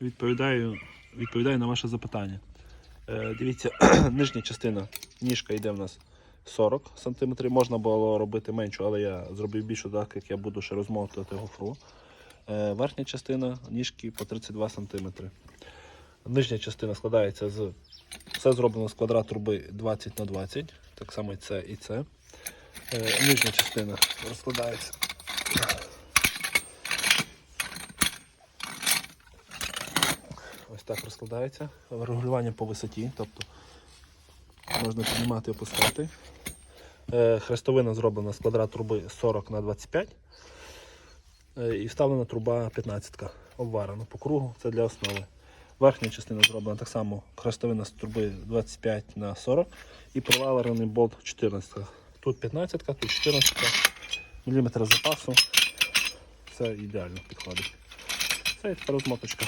відповідаю, відповідаю на ваше запитання. Е, дивіться, нижня частина ніжка йде в нас 40 см. Можна було робити меншу, але я зробив більшу, так як я буду ще розмотувати гофру. Е, верхня частина ніжки по 32 см. Нижня частина складається з. Все зроблено з квадрат труби 20 на 20 так само і це і це. Е, нижня частина розкладається. Так розкладається. Регулювання по висоті, тобто можна піднімати і опускати. Е, Хрестовина зроблена з квадрат труби 40 на 25 Е, і вставлена труба 15 обварена по кругу, це для основи. Верхня частина зроблена так само хрестовина з труби 25 на 40 і провалений болт 14. Тут 15, тут 14 мм запасу. Це ідеально підходить. Це тепер розмоточка.